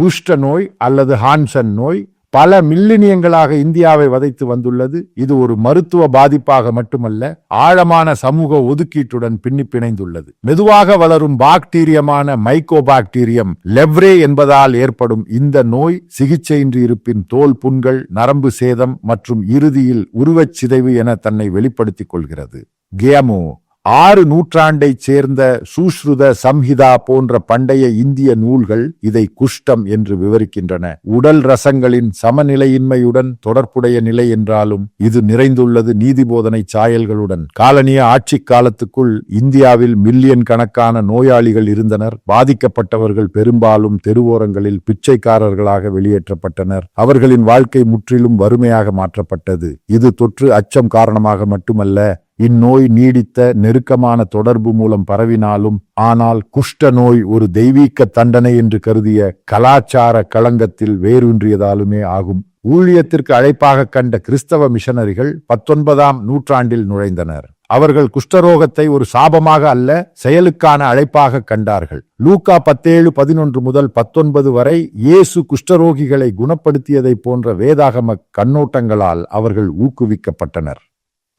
குஷ்ட நோய் அல்லது ஹான்சன் நோய் பல மில்லினியங்களாக இந்தியாவை வதைத்து வந்துள்ளது. இது ஒரு மருத்துவ பாதிப்பாக மட்டுமல்ல ஆழமான சமூக ஒதுக்கீட்டுடன் பின்னி பிணைந்துள்ளது. மெதுவாக வளரும் பாக்டீரியமான மைக்கோபாக்டீரியம் லெவ்ரே என்பதால் ஏற்படும் இந்த நோய் சிகிச்சையின்றி இருப்பின் தோல் புண்கள் நரம்பு சேதம் மற்றும் இறுதியில் உருவச் சிதைவு என தன்னை வெளிப்படுத்திக் கொள்கிறது. கேமோ ஆறு நூற்றாண்டைச் சேர்ந்த சுஷ்ருத சம்ஹிதா போன்ற பண்டைய இந்திய நூல்கள் இதை குஷ்டம் என்று விவரிக்கின்றன. உடல் ரசங்களின் சமநிலையின்மையுடன் தொடர்புடைய நிலை என்றாலும் இது நிறைந்துள்ளது நீதிபோதனை சாயல்களுடன். காலனிய ஆட்சிக் காலத்துக்குள் இந்தியாவில் மில்லியன் கணக்கான நோயாளிகள் இருந்தனர். பாதிக்கப்பட்டவர்கள் பெரும்பாலும் தெருவோரங்களில் பிச்சைக்காரர்களாக வெளியேற்றப்பட்டனர். அவர்களின் வாழ்க்கை முற்றிலும் வறுமையாக மாற்றப்பட்டது. இது தொற்று அச்சம் காரணமாக மட்டுமல்ல இந்நோய் நீடித்த நெருக்கமான தொடர்பு மூலம் பரவினாலும் ஆனால் குஷ்ட நோய் ஒரு தெய்வீக தண்டனை என்று கருதிய கலாச்சார களங்கத்தில் வேரூன்றியதாலுமே ஆகும். ஊழியத்திற்கு அழைப்பாக கண்ட கிறிஸ்தவ மிஷனரிகள் பத்தொன்பதாம் நூற்றாண்டில் நுழைந்தனர். அவர்கள் குஷ்டரோகத்தை ஒரு சாபமாக அல்ல செயலுக்கான அழைப்பாக கண்டார்கள். லூக்கா பத்தேழு பதினொன்று முதல் பத்தொன்பது வரை இயேசு குஷ்டரோகிகளை குணப்படுத்தியதை போன்ற வேதாகம கண்ணோட்டங்களால் அவர்கள் ஊக்குவிக்கப்பட்டனர்.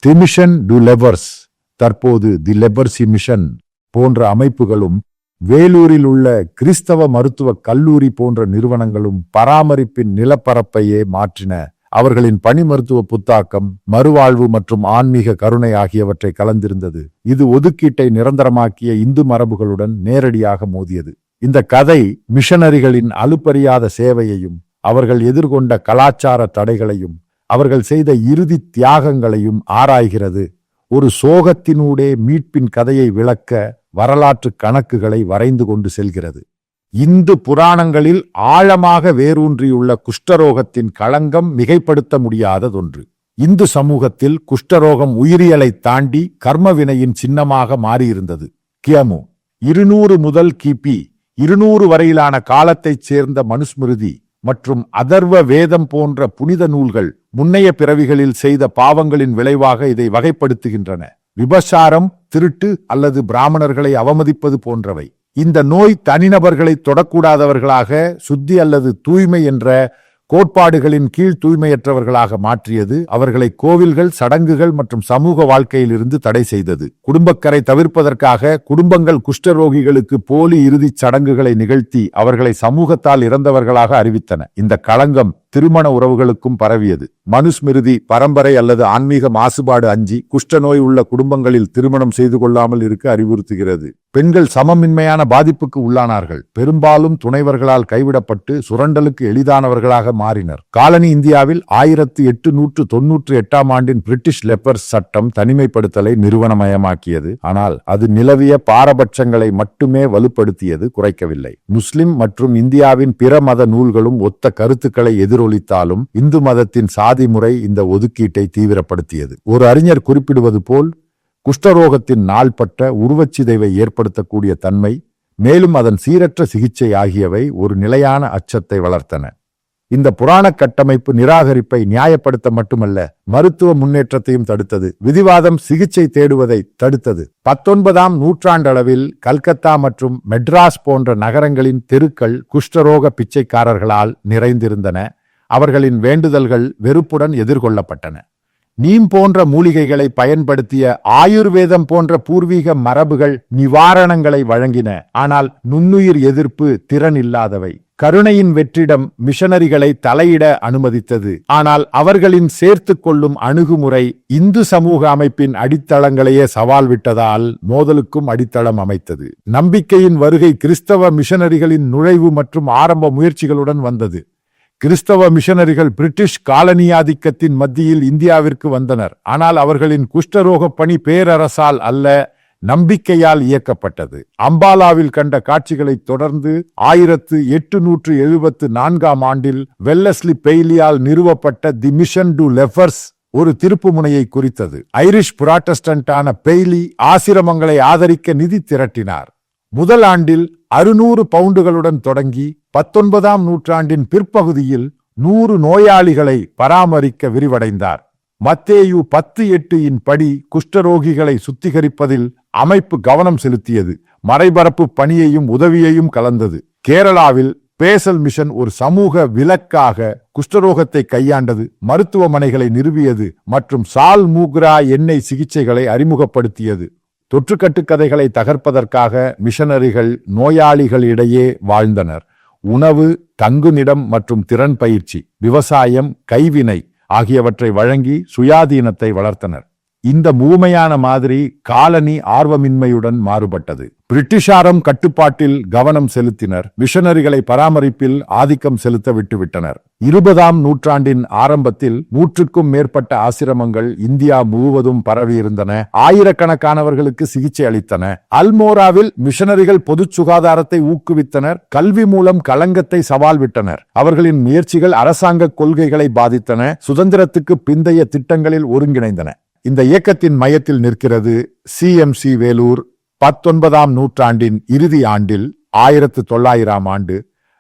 தி மிஷன் டு லெவர்ஸ் தற்போது தி லெபர்சி மிஷன் போன்ற அமைப்புகளும் வேலூரில் உள்ள கிறிஸ்தவ மருத்துவ கல்லூரி போன்ற நிறுவனங்களும் பராமரிப்பின் நிலப்பரப்பையே மாற்றின. அவர்களின் பணி மருத்துவ புத்தாக்கம் மறுவாழ்வு மற்றும் ஆன்மீக கருணை ஆகியவற்றை கலந்திருந்தது. இது ஒதுக்கீட்டை நிரந்தரமாக்கிய இந்து மரபுகளுடன் நேரடியாக மோதியது. இந்த கதை மிஷனரிகளின் அலுப்பறியாத சேவையையும் அவர்கள் எதிர்கொண்ட கலாச்சார தடைகளையும் அவர்கள் செய்த இறுதி தியாகங்களையும் ஆராய்கிறது. ஒரு சோகத்தினூடே மீட்பின் கதையை விளக்க வரலாற்று கணக்குகளை வரைந்து கொண்டு செல்கிறது. இந்து புராணங்களில் ஆழமாக வேரூன்றியுள்ள குஷ்டரோகத்தின் களங்கம் மிகைப்படுத்த முடியாததொன்று. இந்து சமூகத்தில் குஷ்டரோகம் உயிரியலை தாண்டி கர்மவினையின் சின்னமாக மாறியிருந்தது. கியமு இருநூறு முதல் கிபி இருநூறு வரையிலான காலத்தைச் சேர்ந்த மனுஸ்மிருதி மற்றும் அதர்வ வேதம் போன்ற புனித நூல்கள் முன்னைய பிறவிகளில் செய்த பாவங்களின் விளைவாக இதை வகைப்படுத்துகின்றன. விபசாரம் திருட்டு அல்லது பிராமணர்களை அவமதிப்பது போன்றவை. இந்த நோய் தனிநபர்களை தொடக்கூடாதவர்களாக சுத்தி அல்லது தூய்மை என்ற கோட்பாடுகளின் கீழ் தூய்மையற்றவர்களாக மாற்றியது அவர்களை கோவில்கள் சடங்குகள் மற்றும் சமூக வாழ்க்கையிலிருந்து தடை செய்தது. குடும்பக்கரை தவிர்ப்பதற்காக குடும்பங்கள் குஷ்டரோகிகளுக்கு போலி இறுதிச் சடங்குகளை நிகழ்த்தி அவர்களை சமூகத்தால் இறந்தவர்களாக அறிவித்தன. இந்த களங்கம் திருமண உறவுகளுக்கும் பரவியது. மனுஸ்மிருதி பரம்பரை அல்லது ஆன்மீக மாசுபாடு அஞ்சி குஷ்டநோய் உள்ள குடும்பங்களில் திருமணம் செய்து கொள்ளாமல் இருக்க அறிவுறுத்துகிறது. பெண்கள் சமமின்மையான பாதிப்புக்கு உள்ளானார்கள். பெரும்பாலும் துணைவர்களால் கைவிடப்பட்டு சுரண்டலுக்கு எளிதானவர்களாக மாறினர். காலனி இந்தியாவில் ஆயிரத்தி எட்டு நூற்று தொன்னூற்று எட்டாம் ஆண்டின் பிரிட்டிஷ் லெப்பர்ஸ் சட்டம் தனிமைப்படுத்தலை நிறுவனமயமாக்கியது. ஆனால் அது நிலவிய பாரபட்சங்களை மட்டுமே வலுப்படுத்தியது குறைக்கவில்லை. முஸ்லிம் மற்றும் இந்தியாவின் பிற மத நூல்களும் ஒத்த கருத்துக்களை எதிரொலித்தாலும் இந்து மதத்தின் சாதி முறை இந்த ஒதுக்கீட்டை தீவிரப்படுத்தியது. ஒரு அறிஞர் குறிப்பிடுவது போல் குஷ்டரோகத்தின் நாள்பட்ட உருவச்சிதைவை ஏற்படுத்தக்கூடிய தன்மை மேலும் அதன் சீரற்ற சிகிச்சை ஆகியவை ஒரு நிலையான அச்சத்தை வளர்த்தன. இந்த புராண கட்டமைப்பு நிராகரிப்பை நியாயப்படுத்த மட்டுமல்ல மருத்துவ முன்னேற்றத்தையும் தடுத்தது. விதிவாதம் சிகிச்சை தேடுவதை தடுத்தது. பத்தொன்பதாம் நூற்றாண்டளவில் கல்கத்தா மற்றும் மெட்ராஸ் போன்ற நகரங்களின் தெருக்கள் குஷ்டரோக பிச்சைக்காரர்களால் நிறைந்திருந்தன. அவர்களின் வேண்டுதல்கள் வெறுப்புடன் எதிர்கொள்ளப்பட்டன. நீம் போன்ற மூலிகைகளை பயன்படுத்திய ஆயுர்வேதம் போன்ற பூர்வீக மரபுகள் நிவாரணங்களை வழங்கின. ஆனால் நுண்ணுயிர் எதிர்ப்பு திறன் இல்லாதவை. கருணையின் வெற்றிடம் மிஷனரிகளை தலையிட அனுமதித்தது. ஆனால் அவர்களின் சேர்த்து கொள்ளும் அணுகுமுறை இந்து சமூக அமைப்பின் அடித்தளங்களையே சவால் விட்டதால் மோதலுக்கும் அடித்தளம் அமைத்தது. நம்பிக்கையின் வருகை கிறிஸ்தவ மிஷனரிகளின் நுழைவு மற்றும் ஆரம்ப முயற்சிகளுடன் வந்தது. கிறிஸ்தவ மிஷனரிகள் பிரிட்டிஷ் காலனியாதிக்கத்தின் மத்தியில் இந்தியாவிற்கு வந்தனர். ஆனால் அவர்களின் குஷ்டரோக பணி பேரரசால் அல்ல நம்பிக்கையால் இயக்கப்பட்டது. அம்பாலாவில் கண்ட காட்சிகளை தொடர்ந்து ஆயிரத்து எட்டுநூற்று எழுபத்து நான்காம் ஆண்டில் வெல்லஸ்லி பெய்லியால் நிறுவப்பட்ட தி மிஷன் டு லெஃபர்ஸ் ஒரு திருப்புமுனையை குறித்தது. ஐரிஷ் புராட்டஸ்டன்டான பெய்லி ஆசிரமங்களை ஆதரிக்க நிதி திரட்டினார். முதல் ஆண்டில் அறுநூறு பவுண்டுகளுடன் தொடங்கி பத்தொன்பதாம் நூற்றாண்டின் பிற்பகுதியில் நூறு நோயாளிகளை பராமரிக்க விரிவடைந்தார். மத்தேயு பத்து எட்டு இன் படி குஷ்டரோகிகளை சுத்திகரிப்பதில் அமைப்பு கவனம் செலுத்தியது. மறைபரப்பு பணியையும் உதவியையும் கலந்தது. கேரளாவில் பேசல் மிஷன் ஒரு சமூக விலக்காக குஷ்டரோகத்தை கையாண்டது மருத்துவமனைகளை நிறுவியது மற்றும் சால் மூக்ரா எண்ணெய் சிகிச்சைகளை அறிமுகப்படுத்தியது. தொற்றுக்கட்டு கதைகளை தகர்ப்பதற்காக மிஷனரிகள் நோயாளிகளிடையே வாழ்ந்தனர். உணவு தங்குநிடம் மற்றும் திறன் பயிற்சி விவசாயம் கைவினை ஆகியவற்றை வழங்கி சுயாதீனத்தை வளர்த்தனர். இந்த முழுமையான மாதிரி காலனி ஆர்வமின்மையுடன் மாறுபட்டது. பிரிட்டிஷாரம் கட்டுப்பாட்டில் கவனம் செலுத்தினர். மிஷனரிகளை பராமரிப்பில் ஆதிக்கம் செலுத்த விட்டுவிட்டனர். இருபதாம் நூற்றாண்டின் ஆரம்பத்தில் நூற்றுக்கும் மேற்பட்ட ஆசிரமங்கள் இந்தியா முழுவதும் பரவியிருந்தன. ஆயிரக்கணக்கானவர்களுக்கு சிகிச்சை அளித்தன. அல்மோராவில் மிஷனரிகள் பொது சுகாதாரத்தை ஊக்குவித்தனர். கல்வி மூலம் களங்கத்தை சவால் விட்டனர். அவர்களின் முயற்சிகள் அரசாங்க கொள்கைகளை பாதித்தன. சுதந்திரத்துக்கு பிந்தைய திட்டங்களில் ஒருங்கிணைந்தன. இந்த இயக்கத்தின் மையத்தில் நிற்கிறது சிஎம்சி வேலூர் பத்தொன்பதாம் நூற்றாண்டின் இறுதி ஆண்டில் ஆயிரத்து தொள்ளாயிரம் ஆண்டு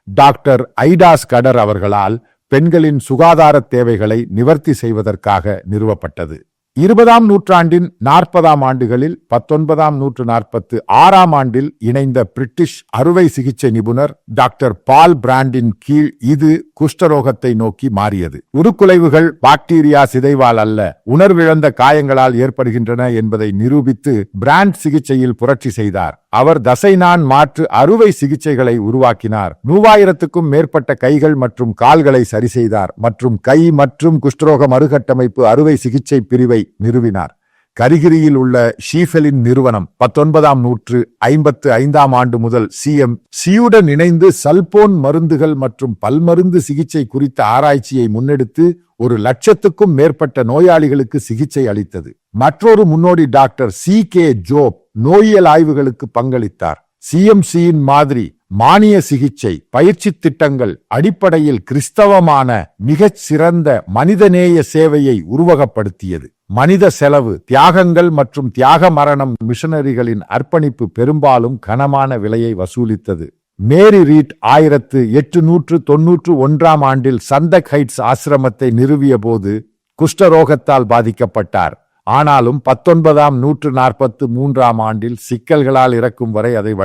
டாக்டர் ஐடாஸ் கடர் அவர்களால் பெண்களின் சுகாதார தேவைகளை நிவர்த்தி செய்வதற்காக நிறுவப்பட்டது. இருபதாம் நூற்றாண்டின் நாற்பதாம் ஆண்டுகளில் பத்தொன்பதாம் நூற்று நாற்பத்து ஆறாம் ஆண்டில் இணைந்த பிரிட்டிஷ் அறுவை சிகிச்சை நிபுணர் டாக்டர் பால் பிராண்டின் கீழ் இது குஷ்டரோகத்தை நோக்கி மாறியது. உருக்குலைவுகள் பாக்டீரியா சிதைவால் அல்ல உணர்விழந்த காயங்களால் ஏற்படுகின்றன என்பதை நிரூபித்து பிராண்ட் சிகிச்சையில் புரட்சி செய்தார். அவர் தசைநான் மாற்று அறுவை சிகிச்சைகளை உருவாக்கினார். மூவாயிரத்துக்கும் மேற்பட்ட கைகள் மற்றும் கால்களை சரி செய்தார் மற்றும் கை மற்றும் குஷ்டரோக மறுகட்டமைப்பு அறுவை சிகிச்சை பிரிவை நிறுவினார். கரிகிரியில் உள்ள ஷீஃபெலின் நிறுவனம் பத்தொன்பதாம் நூற்று ஐம்பத்து ஐந்தாம் ஆண்டு முதல் சிஎம் சியுடன் இணைந்து சல்போன் மருந்துகள் மற்றும் பல்மருந்து சிகிச்சை குறித்த ஆராய்ச்சியை முன்னெடுத்து ஒரு லட்சத்துக்கும் மேற்பட்ட நோயாளிகளுக்கு சிகிச்சை அளித்தது. மற்றொரு முன்னோடி டாக்டர் சி கே ஜோப் நோயியல் ஆய்வுகளுக்கு பங்களித்தார். சிஎம்சியின் மாதிரி மானிய சிகிச்சை பயிற்சி திட்டங்கள் அடிப்படையில் கிறிஸ்தவமான மிகச் சிறந்த மனிதநேய சேவையை உருவகப்படுத்தியது. மனித செலவு தியாகங்கள் மற்றும் தியாக மரணம் மிஷனரிகளின் அர்ப்பணிப்பு பெரும்பாலும் கனமான விலையை வசூலித்தது. மேரி ரீட் ஆயிரத்து எட்டுநூற்று தொன்னூற்று ஒன்றாம் ஆண்டில் சந்தக் ஹைட்ஸ் ஆசிரமத்தை நிறுவிய போது குஷ்டரோகத்தால் பாதிக்கப்பட்டார். ஆனாலும் பத்தொன்பதாம் நூற்று நாற்பத்து மூன்றாம் ஆண்டில் சிக்கல்களால் இறக்கும் வரை அதை